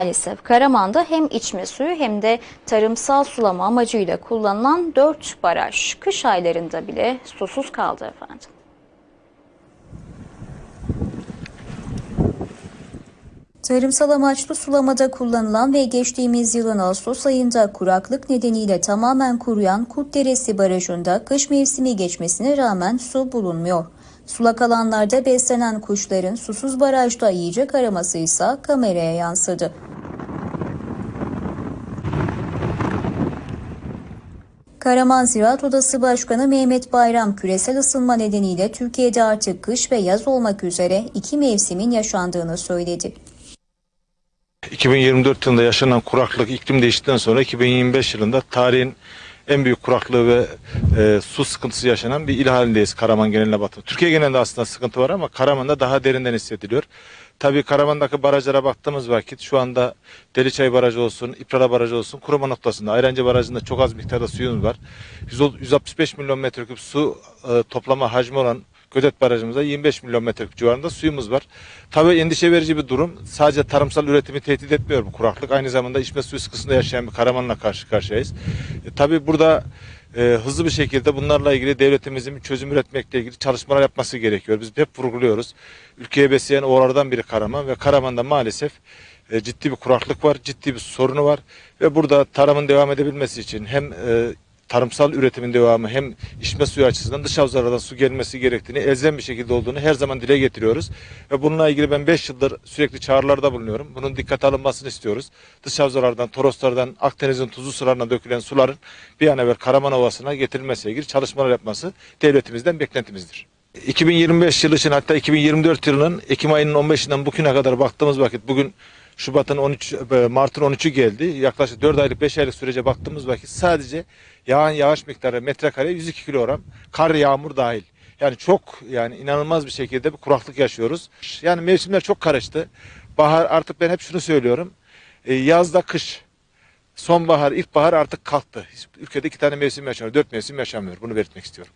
Maalesef Karaman'da hem içme suyu hem de tarımsal sulama amacıyla kullanılan 4 baraj kış aylarında bile susuz kaldı efendim. Tarımsal amaçlı sulamada kullanılan ve geçtiğimiz yılın Ağustos ayında kuraklık nedeniyle tamamen kuruyan Kurtderesi Barajı'nda kış mevsimi geçmesine rağmen su bulunmuyor. Sulak alanlarda beslenen kuşların susuz barajda yiyecek araması ise kameraya yansıdı. Karaman Ziraat Odası Başkanı Mehmet Bayram küresel ısınma nedeniyle Türkiye'de artık kış ve yaz olmak üzere iki mevsimin yaşandığını söyledi. 2024 yılında yaşanan kuraklık iklim değiştikten sonra 2025 yılında tarihin en büyük kuraklığı ve e, su sıkıntısı yaşanan bir il halindeyiz Karaman geneline batı. Türkiye genelinde aslında sıkıntı var ama Karaman'da daha derinden hissediliyor. Tabii Karaman'daki barajlara baktığımız vakit şu anda Deliçay Barajı olsun, İprala Barajı olsun kuruma noktasında. Ayrancı Barajı'nda çok az miktarda suyumuz var. 100 165 milyon metreküp su e, toplama hacmi olan Gödet Barajımızda 25 milyon metreküp civarında suyumuz var. Tabii endişe verici bir durum. Sadece tarımsal üretimi tehdit etmiyor bu kuraklık. Aynı zamanda içme suyu sıkıntısında yaşayan bir Karaman'la karşı karşıyayız. E, tabii burada e, hızlı bir şekilde bunlarla ilgili devletimizin bir çözüm üretmekle ilgili çalışmalar yapması gerekiyor. Biz hep vurguluyoruz. Ülkeye besleyen oğlardan biri Karaman ve Karaman'da maalesef e, ciddi bir kuraklık var, ciddi bir sorunu var ve burada tarımın devam edebilmesi için hem e, tarımsal üretimin devamı hem içme suyu açısından dış havzalardan su gelmesi gerektiğini elzem bir şekilde olduğunu her zaman dile getiriyoruz. Ve bununla ilgili ben 5 yıldır sürekli çağrılarda bulunuyorum. Bunun dikkate alınmasını istiyoruz. Dış havzalardan, Toroslardan, Akdeniz'in tuzlu sularına dökülen suların bir an evvel Karaman Ovası'na getirilmesiyle ilgili çalışmalar yapması devletimizden beklentimizdir. 2025 yılı için hatta 2024 yılının Ekim ayının 15'inden bugüne kadar baktığımız vakit bugün Şubat'ın 13 e, Mart'ın 13'ü geldi. Yaklaşık 4 aylık 5 aylık sürece baktığımız vakit sadece yağan yağış miktarı metrekare 102 kilogram kar yağmur dahil. Yani çok yani inanılmaz bir şekilde bir kuraklık yaşıyoruz. Yani mevsimler çok karıştı. Bahar artık ben hep şunu söylüyorum. E, yazda kış. Sonbahar, ilkbahar artık kalktı. Ülkede iki tane mevsim yaşanıyor. Dört mevsim yaşamıyor. Bunu belirtmek istiyorum.